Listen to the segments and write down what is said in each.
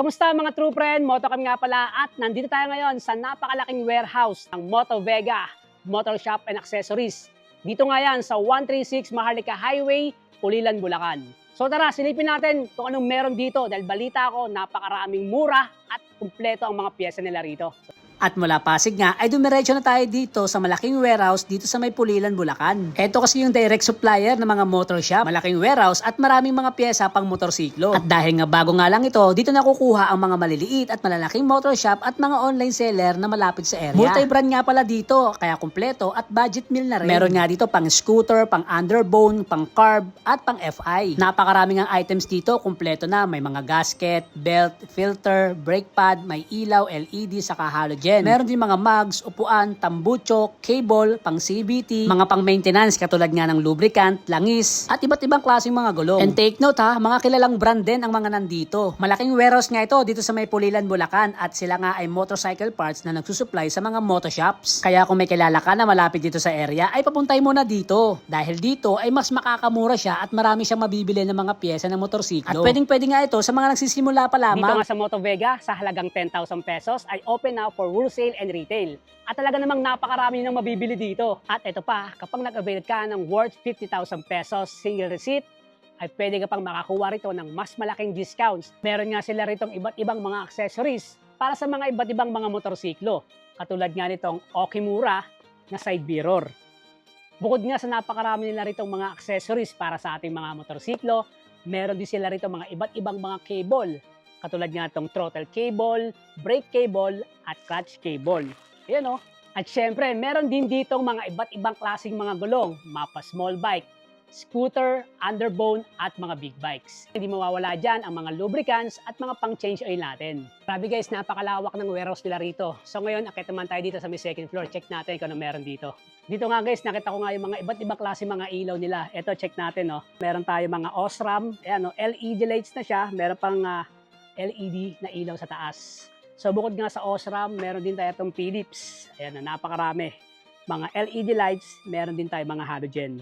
Kamusta mga true friend? Motocam nga pala at nandito tayo ngayon sa napakalaking warehouse ng Moto Vega Motor Shop and Accessories. Dito nga yan sa 136 Maharlika Highway, Pulilan, Bulacan. So tara, silipin natin kung anong meron dito dahil balita ko napakaraming mura at kumpleto ang mga pyesa nila rito. At mula Pasig nga ay dumiretso na tayo dito sa malaking warehouse dito sa may Pulilan, Bulacan. Ito kasi yung direct supplier ng mga motor shop, malaking warehouse at maraming mga pyesa pang motorsiklo. At dahil nga bago nga lang ito, dito nakukuha ang mga maliliit at malalaking motor shop at mga online seller na malapit sa area. Multi-brand nga pala dito, kaya kumpleto at budget meal na rin. Meron nga dito pang scooter, pang underbone, pang carb at pang FI. Napakaraming ang items dito, kumpleto na. May mga gasket, belt, filter, brake pad, may ilaw, LED, saka halogen. Meron din mga mugs, upuan, tambucho, cable, pang CBT, mga pang maintenance katulad nga ng lubricant, langis, at iba't ibang klaseng mga gulong. And take note ha, mga kilalang brand din ang mga nandito. Malaking warehouse nga ito dito sa may Pulilan, Bulacan at sila nga ay motorcycle parts na nagsusupply sa mga moto shops. Kaya kung may kilala ka na malapit dito sa area, ay papuntay mo na dito. Dahil dito ay mas makakamura siya at marami siyang mabibili ng mga pyesa ng motorsiklo. At pwedeng pwede nga ito sa mga nagsisimula pa lamang. Dito nga sa Moto Vega, sa halagang 10,000 pesos, ay open now for wholesale and retail. At talaga namang napakarami nang mabibili dito. At ito pa, kapag nag-avail ka ng worth 50,000 pesos single receipt, ay pwede ka pang makakuha rito ng mas malaking discounts. Meron nga sila rito iba't ibang mga accessories para sa mga iba't ibang mga motorsiklo. Katulad nga nitong Okimura na side mirror. Bukod nga sa napakarami nila rito mga accessories para sa ating mga motorsiklo, meron din sila rito mga iba't ibang mga cable. Katulad nga itong throttle cable, brake cable, at clutch cable. Ayan o. At syempre, meron din ditong mga iba't ibang klaseng mga gulong, mapa small bike, scooter, underbone, at mga big bikes. Hindi mawawala dyan ang mga lubricants at mga pang-change oil natin. Grabe guys, napakalawak ng warehouse nila rito. So ngayon, akit naman tayo dito sa may second floor. Check natin kung ano meron dito. Dito nga guys, nakita ko nga yung mga iba't ibang klase mga ilaw nila. Ito, check natin, no. Meron tayo mga Osram, ayan, no, LED lights na siya. Meron pang ah, LED na ilaw sa taas. So bukod nga sa Osram, meron din tayo itong Philips. Ayan, na, napakarami. Mga LED lights, meron din tayo mga halogen.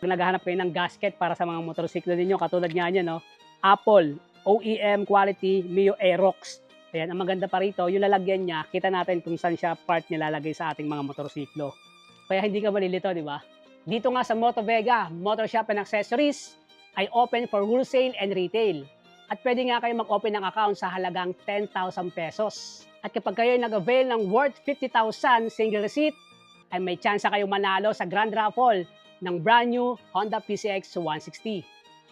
Kung naghahanap kayo ng gasket para sa mga motorsiklo ninyo, katulad nga niya, no? Apple, OEM quality, Mio Aerox. Ayan, ang maganda pa rito, yung lalagyan niya, kita natin kung saan siya part nilalagay sa ating mga motorsiklo. Kaya hindi ka malilito, di ba? Dito nga sa Moto Vega, Motor Shop and Accessories, ay open for wholesale and retail. At pwede nga kayo mag-open ng account sa halagang 10,000 pesos. At kapag kayo ay nag-avail ng worth 50,000 single receipt, ay may chance kayong manalo sa grand raffle ng brand new Honda PCX 160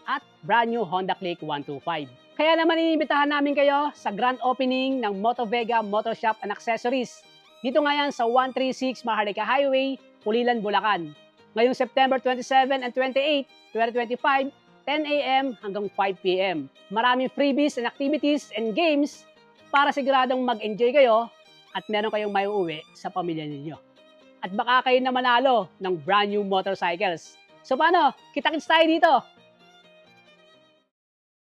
at brand new Honda Click 125. Kaya naman inimbitahan namin kayo sa grand opening ng Moto Vega Motor Shop and Accessories. Dito nga yan sa 136 Maharlika Highway, Pulilan, Bulacan. Ngayong September 27 and 28, 2025, 10 a.m. hanggang 5 p.m. Maraming freebies and activities and games para siguradong mag-enjoy kayo at meron kayong may uwi sa pamilya ninyo. At baka kayo na manalo ng brand new motorcycles. So paano? Kita-kits tayo dito!